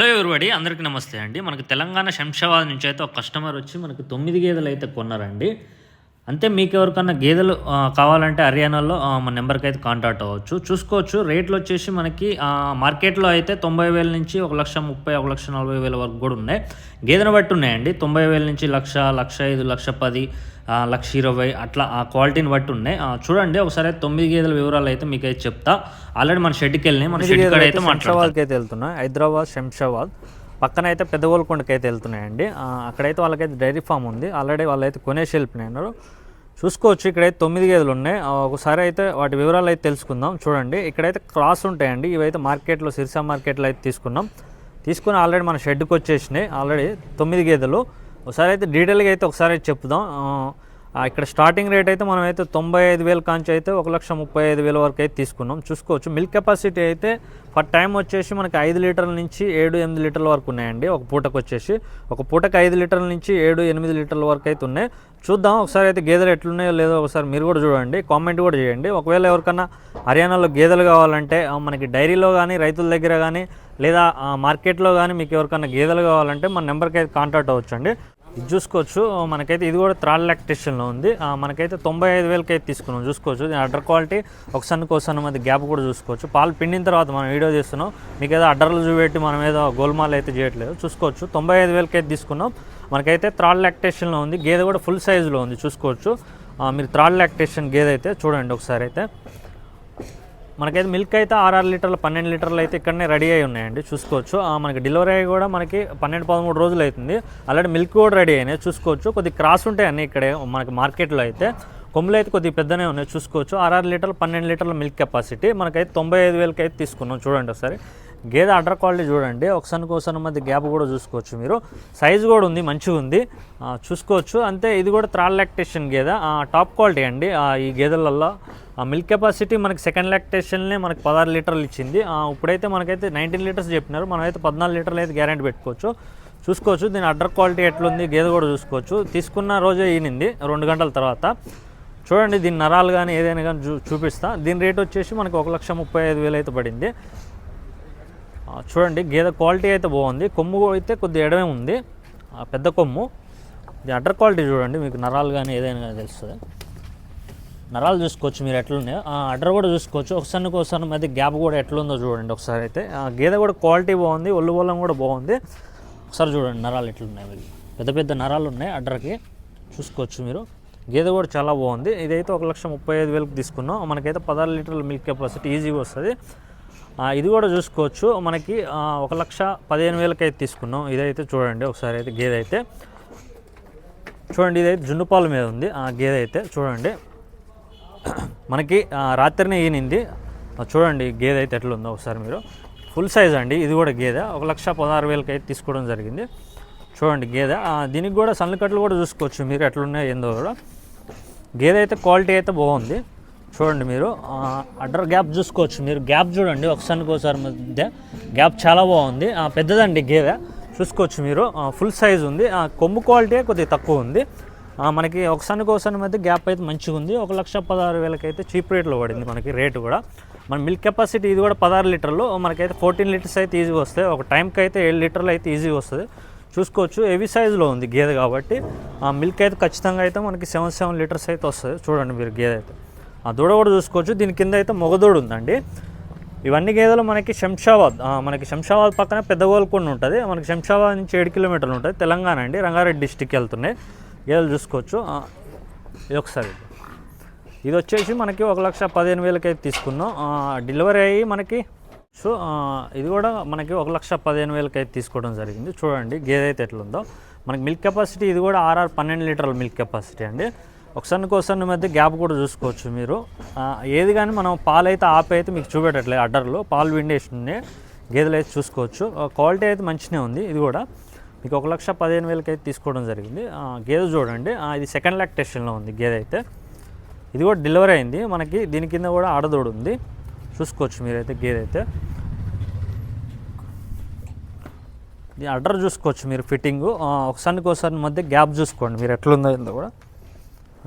Hello everybody అందరికీ నమస్తే అండి. మనకు తెలంగాణ శంషాబాద్ నుంచి అయితే ఒక కస్టమర్ వచ్చి మనకి తొమ్మిది గేదెలు అయితే కొన్నారండి. అంతే మీకు ఎవరికన్నా గేదెలు కావాలంటే హర్యానాలో మన నెంబర్కి అయితే కాంటాక్ట్ అవ్వచ్చు. చూసుకోవచ్చు రేట్లు వచ్చేసి మనకి మార్కెట్లో అయితే తొంభై వేల నుంచి ఒక లక్ష ముప్పై ఒక లక్ష నలభై వేల వరకు కూడా ఉన్నాయి. గేదెను బట్టి ఉన్నాయండి. తొంభై వేల నుంచి లక్ష లక్ష ఐదు లక్ష పది లక్ష ఇరవై అట్లా ఆ క్వాలిటీని బట్టి ఉన్నాయి. చూడండి ఒకసారి తొమ్మిది గేదెల వివరాలు అయితే మీకు అయితే చెప్తా. ఆల్రెడీ మన షెడ్కి వెళ్ళినాయి మన షెడ్ అయితే శంషాబాద్కి అయితే వెళ్తున్నాయి హైదరాబాద్ శంషాబాద్. పక్కన అయితే పెద్ద గోల్కొండకి అయితే వెళ్తున్నాయండి. అక్కడైతే వాళ్ళకైతే డైరీ ఫామ్ ఉంది. ఆల్రెడీ వాళ్ళైతే కొనేసి వెళ్ళిపోయినారు చూసుకోవచ్చు ఇక్కడైతే తొమ్మిది గేదెలు ఉన్నాయి. ఒకసారి అయితే వాటి వివరాలు అయితే తెలుసుకుందాం. చూడండి ఇక్కడైతే క్రాస్ ఉంటాయండి. ఇవైతే మార్కెట్లో సిరిసా మార్కెట్లో అయితే తీసుకున్నాం. తీసుకుని ఆల్రెడీ మన షెడ్కి వచ్చేసినాయి. ఆల్రెడీ తొమ్మిది గేదెలు. ఒకసారి అయితే డీటెయిల్గా అయితే ఒకసారి అయితే చెప్దాం ఇక్కడ స్టార్టింగ్ రేట్ అయితే మనం అయితే తొంభై ఐదు వేల కాంచి అయితే ఒక లక్ష ముప్పై ఐదు వేల వరకు అయితే తీసుకున్నాం. చూసుకోవచ్చు. మిల్క్ కెపాసిటీ అయితే ఫర్ టైం వచ్చేసి మనకి ఐదు లీటర్ల నుంచి ఏడు ఎనిమిది లీటర్ల వరకు ఉన్నాయండి. ఒక పూటకు వచ్చేసి ఒక పూటకు ఐదు లీటర్ల నుంచి ఏడు ఎనిమిది లీటర్ల వరకు అయితే ఉన్నాయి. చూద్దాం. ఒకసారి అయితే గేదెలు ఎట్లున్నాయో లేదో ఒకసారి మీరు కూడా చూడండి. కామెంట్ కూడా చేయండి. ఒకవేళ ఎవరికన్నా హర్యానాలో గేదెలు కావాలంటే మనకి డైరీలో కానీ రైతుల దగ్గర కానీ లేదా మార్కెట్లో కానీ మీకు ఎవరికన్నా గేదెలు కావాలంటే మన నెంబర్కి అయితే కాంటాక్ట్ అవ్వచ్చండి. ఇది చూసుకోవచ్చు. మనకైతే ఇది కూడా త్రాల్ లాక్టేషన్లో ఉంది. మనకైతే తొంభై ఐదు వేలకి అయితే తీసుకున్నాం. చూసుకోవచ్చు. అడ్డర్ క్వాలిటీ ఒక సన్నుకు ఒక మధ్య గ్యాప్ కూడా చూసుకోవచ్చు. పాలు పిండిన తర్వాత మనం వీడియో చేస్తున్నాం. మీకు ఏదో అడ్డర్లు చూపెట్టి మనం ఏదో గోల్మాల్ అయితే చేయట్లేదు. చూసుకోవచ్చు. తొంభై ఐదు వేలకి అయితే తీసుకున్నాం. మనకైతే త్రాల్ లాక్టేషన్లో ఉంది. గేదె కూడా ఫుల్ సైజులో ఉంది. చూసుకోవచ్చు. మీరు త్రాల్ లాక్టేషన్ గేదె అయితే చూడండి ఒకసారి అయితే. మనకైతే మిల్క్ అయితే ఆరు లీటర్లు పన్నెండు లీటర్లు అయితే ఇక్కడనే రెడీ అయి ఉన్నాయండి. చూసుకోవచ్చు. మనకి డెలివరీ అయ్యి కూడా మనకి పన్నెండు పదమూడు రోజులు అవుతుంది. ఆల్రెడీ మిల్క్ కూడా రెడీ అయినాయి. చూసుకోవచ్చు. కొద్ది క్రాస్ ఉంటాయి అన్నీ ఇక్కడే మనకి మార్కెట్లో అయితే. కొమ్ములు అయితే కొద్దిగా పెద్దనే ఉన్నాయి. చూసుకోవచ్చు. ఆరు లీటర్లు పన్నెండు లీటర్ల మిల్క్ కెపాసిటీ మనకైతే తొంభై ఐదు వేలకి అయితే తీసుకున్నాం. చూడండి ఒకసారి. గేదె అడ్డర్ క్వాలిటీ చూడండి. ఒకసారి కోసం మధ్య గ్యాప్ కూడా చూసుకోవచ్చు మీరు. సైజు కూడా ఉంది మంచిగా ఉంది. చూసుకోవచ్చు. అంతే ఇది కూడా త్రాల్ లాక్టేషన్ గేదె. ఆ, టాప్ క్వాలిటీ అండి. ఈ గేదెలలో ఆ మిల్క్ కెపాసిటీ మనకి సెకండ్ లాక్టేషన్లే మనకి పదహారు లీటర్లు ఇచ్చింది. ఇప్పుడైతే మనకైతే నైన్టీన్ లీటర్స్ చెప్పినారు. మనమైతే పద్నాలుగు లీటర్లు అయితే గ్యారెంటీ పెట్టుకోవచ్చు. చూసుకోవచ్చు. దీని అడ్డర్ క్వాలిటీ ఎట్లుంది గేదె కూడా చూసుకోవచ్చు. తీసుకున్న రోజే ఈనింది రెండు గంటల తర్వాత. చూడండి దీని నరాలు కానీ ఏదైనా కానీ చూ చూపిస్తా. దీని రేట్ వచ్చేసి మనకి ఒక లక్ష ముప్పై ఐదు వేలు అయితే పడింది. చూడండి గేదె క్వాలిటీ అయితే బాగుంది. కొమ్ము అయితే కొద్దిగా ఎడమే ఉంది. పెద్ద కొమ్ము. ఇది అడ్డర్ క్వాలిటీ చూడండి మీకు నరాలు కానీ ఏదైనా కానీ తెలుస్తుంది. నరాలు చూసుకోవచ్చు మీరు ఎట్లున్నాయో. అడ్డర్ కూడా చూసుకోవచ్చు. ఒకసారి ఒకసారి మధ్య గ్యాప్ కూడా ఎట్లుందో చూడండి ఒకసారి అయితే. గేదె కూడా క్వాలిటీ బాగుంది ఒళ్ళు బొల్లం కూడా బాగుంది. ఒకసారి చూడండి నరాలు ఎట్లున్నాయి మీకు. పెద్ద పెద్ద నరాలు ఉన్నాయి అడ్డర్కి. చూసుకోవచ్చు మీరు. గేదె కూడా చాలా బాగుంది. ఇదైతే ఒక లక్ష ముప్పై ఐదు వేలకు తీసుకున్నాం. మనకైతే పదహారు లీటర్ల మిల్క్ కెపాసిటీ ఈజీగా వస్తుంది. ఇది కూడా చూసుకోవచ్చు. మనకి ఒక లక్ష పదిహేను వేలకి అయితే తీసుకున్నాం. ఇదైతే చూడండి ఒకసారి అయితే గేదె అయితే. చూడండి ఇదైతే జున్నుపాల మీద ఉంది. ఆ గేదె అయితే చూడండి. మనకి రాత్రినే ఈనింది. చూడండి గేదె అయితే ఎట్లుందో ఒకసారి మీరు. ఫుల్ సైజ్ అండి ఇది కూడా గేదె. ఒక లక్ష పదహారు వేలకి అయితే తీసుకోవడం జరిగింది. చూడండి గేదె. దీనికి కూడా సన్నకట్లు కూడా చూసుకోవచ్చు మీరు ఎట్లున్నాయో ఏందో కూడా. గేదె అయితే క్వాలిటీ అయితే బాగుంది. చూడండి మీరు. అడ్డర్ గ్యాప్ చూసుకోవచ్చు. మీరు గ్యాప్ చూడండి. ఒకసారికి ఒకసారి మధ్య గ్యాప్ చాలా బాగుంది. పెద్దదండి గేదె. చూసుకోవచ్చు మీరు. ఫుల్ సైజ్ ఉంది. ఆ, కొమ్ము క్వాలిటీ కొద్దిగా తక్కువ ఉంది. మనకి ఒకసారి ఒకసారి మధ్య గ్యాప్ అయితే మంచిగా ఉంది. ఒక లక్ష పదహారు వేలకైతే చీప్ రేట్లో పడింది మనకి రేటు కూడా. మన మిల్క్ కెపాసిటీ ఇది కూడా పదహారు లీటర్లు. మనకైతే ఫోర్టీన్ లీటర్స్ అయితే ఈజీగా వస్తాయి. ఒక టైంకి అయితే ఏడు లీటర్లు అయితే ఈజీగా వస్తుంది. చూసుకోవచ్చు. హెవీ సైజులో ఉంది గేదె కాబట్టి. ఆ మిల్క్ అయితే ఖచ్చితంగా అయితే మనకి సెవెన్ సెవెన్ లీటర్స్ అయితే వస్తుంది. చూడండి మీరు గేదె అయితే. ఆ దూడ కూడా చూసుకోవచ్చు. దీని కింద అయితే మొగదూడ ఉందండి. ఇవన్నీ గేదెలు మనకి శంషాబాద్ మనకి శంషాబాద్ పక్కన పెద్ద గోల్కొండ ఉంటుంది. మనకి శంషాబాద్ నుంచి ఏడు కిలోమీటర్లు ఉంటుంది. తెలంగాణ అండి. రంగారెడ్డి డిస్టిక్ వెళ్తున్నాయి. గేదెలు చూసుకోవచ్చు. ఇది ఒకసారి. ఇది వచ్చేసి మనకి ఒక లక్ష పదిహేను వేలకి అయితే తీసుకున్నాం డెలివరీ అయ్యి మనకి సో ఇది కూడా మనకి ఒక లక్ష పదిహేను వేలకి అయితే తీసుకోవడం జరిగింది. చూడండి గేదె అయితే ఎట్లుందో. మనకి మిల్క్ కెపాసిటీ ఇది కూడా ఆర్ఆర్ పన్నెండు లీటర్ల మిల్క్ కెపాసిటీ అండి. ఒకసారి ఒకసారి మధ్య గ్యాప్ కూడా చూసుకోవచ్చు మీరు. ఏది కానీ మనం పాలు అయితే ఆపి అయితే మీకు చూపెట్టట్లేదు అడ్డర్లో. పాలు విండేషన్ గేదెలు అయితే చూసుకోవచ్చు. క్వాలిటీ అయితే మంచినే ఉంది ఇది కూడా. మీకు ఒక లక్ష పదిహేను వేలకి అయితే తీసుకోవడం జరిగింది. గేదె చూడండి. ఇది సెకండ్ లాక్టేషన్లో ఉంది గేదె అయితే. ఇది కూడా డెలివరీ అయింది. మనకి దీని కింద కూడా ఆడదోడు ఉంది. చూసుకోవచ్చు మీరైతే గేదె అయితే. ఇది అడ్డర్ చూసుకోవచ్చు మీరు ఫిట్టింగ్. ఒకసారికి ఒకసారి మధ్య గ్యాప్ చూసుకోండి. మీరు ఎట్లుందో ఏందో కూడా.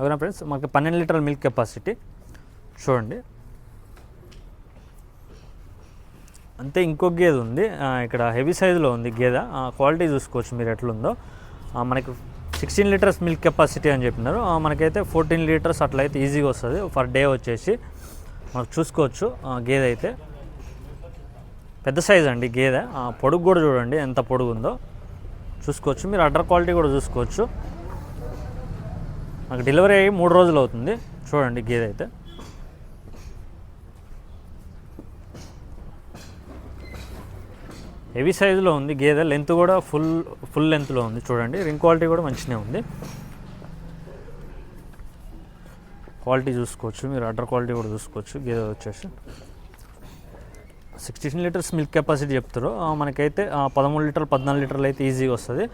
ఓకేనా ఫ్రెండ్స్ మనకి పన్నెండు లీటర్ల మిల్క్ కెపాసిటీ చూడండి. అంతే ఇంకో గేదె ఉంది. ఇక్కడ హెవీ సైజులో ఉంది గేదె. ఆ, క్వాలిటీ చూసుకోవచ్చు మీరు ఎట్లుందో. మనకి సిక్స్టీన్ లీటర్స్ మిల్క్ కెపాసిటీ అని చెప్పినారు. మనకైతే ఫోర్టీన్ లీటర్స్ అట్లయితే ఈజీగా వస్తుంది. ఫర్ డే వచ్చేసి మనకు చూసుకోవచ్చు. ఆ, గేదె అయితే. పెద్ద సైజ్ అండి గేదె. పొడుగు కూడా చూడండి ఎంత పొడుగు ఉందో చూసుకోవచ్చు. మీరు అడ్డర్ క్వాలిటీ కూడా చూసుకోవచ్చు. నాకు డెలివరీ అయ్యి మూడు రోజులు అవుతుంది. చూడండి గేదె అయితే హెవీ సైజులో ఉంది గేదె. లెంత్ కూడా ఫుల్ ఫుల్ లెంత్లో ఉంది. చూడండి రింగ్ క్వాలిటీ కూడా మంచిగా ఉంది. క్వాలిటీ చూసుకోవచ్చు మీరు అడ్డర్ క్వాలిటీ కూడా చూసుకోవచ్చు. గేదె వచ్చేసి. సిక్స్టీన్ లీటర్స్ మిల్క్ కెపాసిటీ చెప్తారు మనకైతే పదమూడు లీటర్లు పద్నాలుగు లీటర్లు అయితే ఈజీగా వస్తుంది.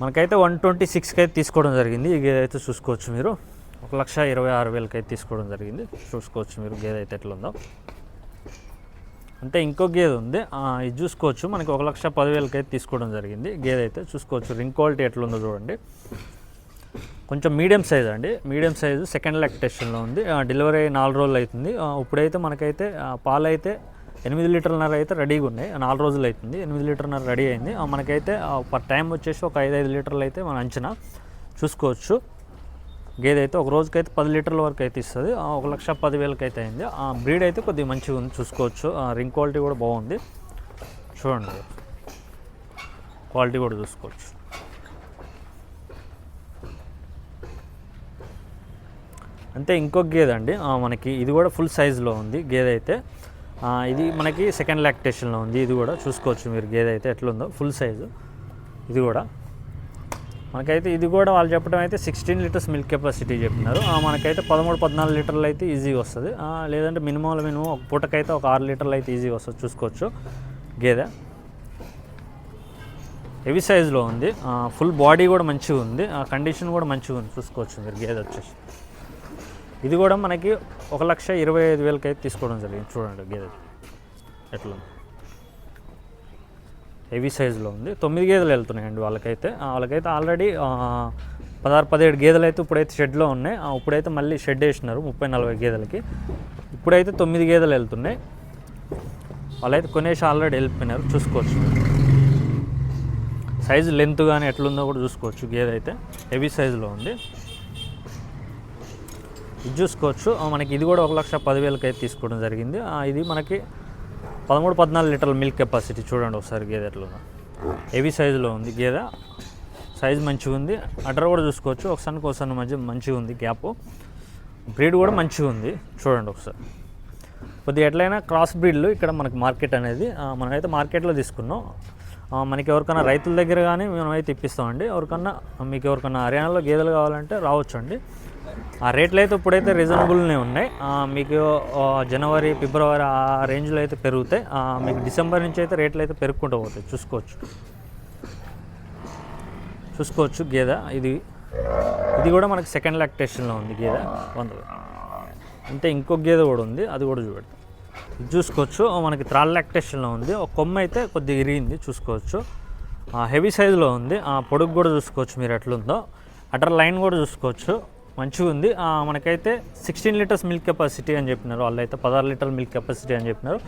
మనకైతే వన్ ట్వంటీ సిక్స్కి అయితే తీసుకోవడం జరిగింది. ఈ గేదె అయితే చూసుకోవచ్చు మీరు. ఒక లక్ష ఇరవై ఆరు వేలకి అయితే తీసుకోవడం జరిగింది. చూసుకోవచ్చు మీరు గేదె అయితే ఎట్లుందో. అంటే ఇంకో గేదె ఉంది. ఇది చూసుకోవచ్చు. మనకి ఒక లక్ష పదివేలకి అయితే తీసుకోవడం జరిగింది. గేదె అయితే చూసుకోవచ్చు. రింగ్ క్వాలిటీ ఎట్లుందో ఉందో చూడండి. కొంచెం మీడియం సైజ్ అండి. మీడియం సైజు సెకండ్ లాక్టేషన్లో ఉంది. డెలివరీ నాలుగు రోజులు అవుతుంది. ఇప్పుడైతే మనకైతే పాలైతే ఎనిమిది లీటర్లన్నర అయితే రెడీగా ఉన్నాయి. ఆ, నాలుగు రోజులు అవుతుంది ఎనిమిది లీటర్న్నర రెడీ అయింది. మనకైతే పర్ టైం వచ్చేసి ఒక ఐదు ఐదు లీటర్లు అయితే మన అంచనా చూసుకోవచ్చు. గేదె అయితే ఒక రోజుకైతే పది లీటర్ల వరకు అయితే ఇస్తుంది ఒక లక్ష పదివేలకి అయితే అయింది. ఆ బ్రీడ్ అయితే కొద్దిగా మంచిగా ఉంది చూసుకోవచ్చు. ఆ, రింగ్ క్వాలిటీ కూడా బాగుంది. చూడండి. క్వాలిటీ కూడా చూసుకోవచ్చు. అంతే ఇంకొక గేదె అండి మనకి ఇది కూడా ఫుల్ సైజులో ఉంది గేదె అయితే ఇది మనకి సెకండ్ లాక్టేషన్లో ఉంది. ఇది కూడా చూసుకోవచ్చు మీరు గేదె అయితే ఎట్లుందో. ఫుల్ సైజు ఇది కూడా. మనకైతే ఇది కూడా వాళ్ళు చెప్పడం అయితే సిక్స్టీన్ లీటర్స్ మిల్క్ కెపాసిటీ చెప్పినారు. మనకైతే పదమూడు పద్నాలుగు లీటర్లు అయితే ఈజీగా వస్తుంది. లేదంటే మినిమం మినిమం ఒక పూటకైతే ఒక ఆరు లీటర్లు అయితే ఈజీగా వస్తుంది. చూసుకోవచ్చు. గేదె. హెవీ సైజులో ఉంది. ఫుల్ బాడీ కూడా మంచిగా ఉంది. కండిషన్ కూడా మంచిగా ఉంది. చూసుకోవచ్చు మీరు గేదె వచ్చేసి. ఇది కూడా మనకి ఒక లక్ష ఇరవై ఐదు వేలకి అయితే తీసుకోవడం జరిగింది. చూడండి గేదె. ఎట్లా హెవీ సైజులో ఉంది. తొమ్మిది గేదెలు వెళ్తున్నాయండి వాళ్ళకైతే. వాళ్ళకైతే ఆల్రెడీ పదహారు పదిహేడు గేదెలు అయితే ఇప్పుడైతే షెడ్లో ఉన్నాయి. ఆ, ఇప్పుడైతే మళ్ళీ షెడ్ వేసినారు ముప్పై నలభై గేదెలకి. ఇప్పుడైతే తొమ్మిది గేదెలు వెళ్తున్నాయి. వాళ్ళైతే కొనేసి ఆల్రెడీ వెళ్ళిపోయినారు. చూసుకోవచ్చు. సైజు లెంత్ కానీ ఎట్లుందో కూడా చూసుకోవచ్చు గేదె అయితే. హెవీ సైజులో ఉంది. ఇది చూసుకోవచ్చు. మనకి ఇది కూడా ఒక లక్ష పదివేలకి అయితే తీసుకోవడం జరిగింది. ఇది మనకి పదమూడు పద్నాలుగు లీటర్ల మిల్క్ కెపాసిటీ చూడండి ఒకసారి గేదె ఎట్లా హెవీ సైజులో ఉంది గేదె. సైజ్ మంచిగా ఉంది. అటర్ కూడా చూసుకోవచ్చు. ఒకసారికి ఒకసారి మధ్య మంచిగా ఉంది గ్యాప్. బ్రీడ్ కూడా మంచిగా ఉంది. చూడండి ఒకసారి. కొద్దిగా ఎట్లయినా క్రాస్ బ్రీడ్లు ఇక్కడ మనకి మార్కెట్ అనేది మనమైతే మార్కెట్లో తీసుకున్నాం. మనకి ఎవరికైనా రైతుల దగ్గర కానీ మనమైతే ఇప్పిస్తామండి. ఎవరికన్నా మీకు ఎవరికన్నా హర్యానాలో గేదెలు కావాలంటే రావచ్చు అండి ఆ రేట్లు అయితే ఇప్పుడైతే రీజనబుల్నే ఉన్నాయి. మీకు జనవరి ఫిబ్రవరి ఆ రేంజ్లో అయితే పెరుగుతాయి. మీకు డిసెంబర్ నుంచి అయితే రేట్లు అయితే పెరుగుకుంటూ పోతాయి. చూసుకోవచ్చు. చూసుకోవచ్చు గేదె. ఇది ఇది కూడా మనకి సెకండ్ లాక్టేషన్లో ఉంది గేదె. వంద అంటే ఇంకొక గేదె కూడా ఉంది. అది కూడా చూపెడతాం. ఇది చూసుకోవచ్చు. మనకి త్రాల్ లాక్టేషన్లో ఉంది. ఒక కొమ్మ అయితే కొద్దిగా ఇరిగింది. చూసుకోవచ్చు. హెవీ సైజులో ఉంది. ఆ పొడుగు కూడా చూసుకోవచ్చు మీరు ఎట్లుందో. అటర్ లైన్ కూడా చూసుకోవచ్చు. మంచిగా ఉంది. మనకైతే సిక్స్టీన్ లీటర్స్ మిల్క్ కెపాసిటీ అని చెప్పినారు. వాళ్ళు అయితే పదహారు లీటర్ల మిల్క్ కెపాసిటీ అని చెప్పినారు.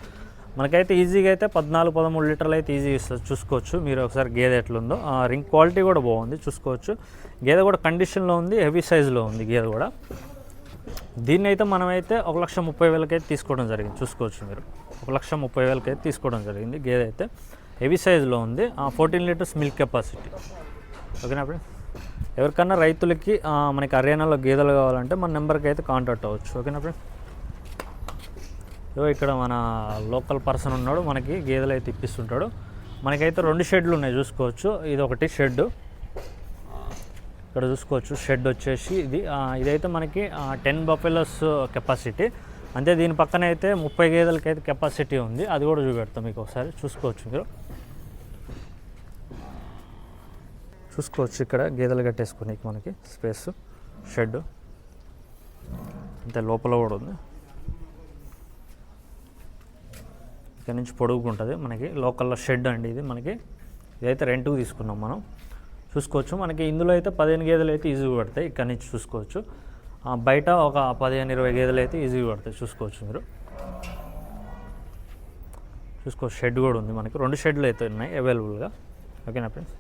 మనకైతే ఈజీగా అయితే పద్నాలుగు పదమూడు లీటర్లు అయితే ఈజీ చూసుకోవచ్చు. మీరు ఒకసారి గేదె ఎట్లుందో. ఆ, రింగ్ క్వాలిటీ కూడా బాగుంది చూసుకోవచ్చు. గేదె కూడా కండిషన్లో ఉంది హెవీ సైజులో ఉంది గేదె కూడా. దీన్ని అయితే మనమైతే ఒక లక్ష ముప్పై వేలకైతే తీసుకోవడం జరిగింది. చూసుకోవచ్చు మీరు. ఒక లక్ష ముప్పై వేలకైతే తీసుకోవడం జరిగింది గేదె అయితే. హెవీ సైజులో ఉంది. ఫోర్టీన్ లీటర్స్ మిల్క్ కెపాసిటీ ఓకేనా ఫ్రెండ్ ఎవరికన్నా రైతులకి మనకి హర్యానాలో గేదెలు కావాలంటే మన నెంబర్కి అయితే కాంటాక్ట్ అవ్వచ్చు. ఓకేనా ఫ్రెండ్? ఇదో ఇక్కడ మన లోకల్ పర్సన్ ఉన్నాడు మనకి గేదెలు అయితే ఇప్పిస్తుంటాడు. మనకైతే రెండు షెడ్లు ఉన్నాయి చూసుకోవచ్చు. ఇది ఒకటి షెడ్. ఇక్కడ చూసుకోవచ్చు షెడ్ వచ్చేసి ఇది. ఇదైతే మనకి టెన్ బఫెలోస్ కెపాసిటీ. అంతే దీని పక్కన అయితే ముప్పై గేదెలకి అయితే కెపాసిటీ ఉంది. అది కూడా చూపెడతాం మీకు ఒకసారి. చూసుకోవచ్చు మీరు. చూసుకోవచ్చు ఇక్కడ. గేదెలు కట్టేసుకునే మనకి స్పేస్. షెడ్ అంతే లోపల కూడా ఉంది. ఇక్కడ నుంచి పొడుగుంటుంది మనకి లోకల్లో షెడ్ అండి ఇది మనకి. ఇదైతే రెంట్కి తీసుకున్నాం మనం. చూసుకోవచ్చు. మనకి ఇందులో అయితే పదిహేను గేదెలు అయితే ఈజీగా పడతాయి. ఇక్కడ నుంచి చూసుకోవచ్చు. బయట ఒక పదిహేను ఇరవై గేదెలు అయితే ఈజీగా పడతాయి. చూసుకోవచ్చు మీరు. చూసుకో షెడ్ కూడా ఉంది మనకి. రెండు షెడ్లు అయితే ఉన్నాయి అవైలబుల్గా. ఓకేనా ఫ్రెండ్స్?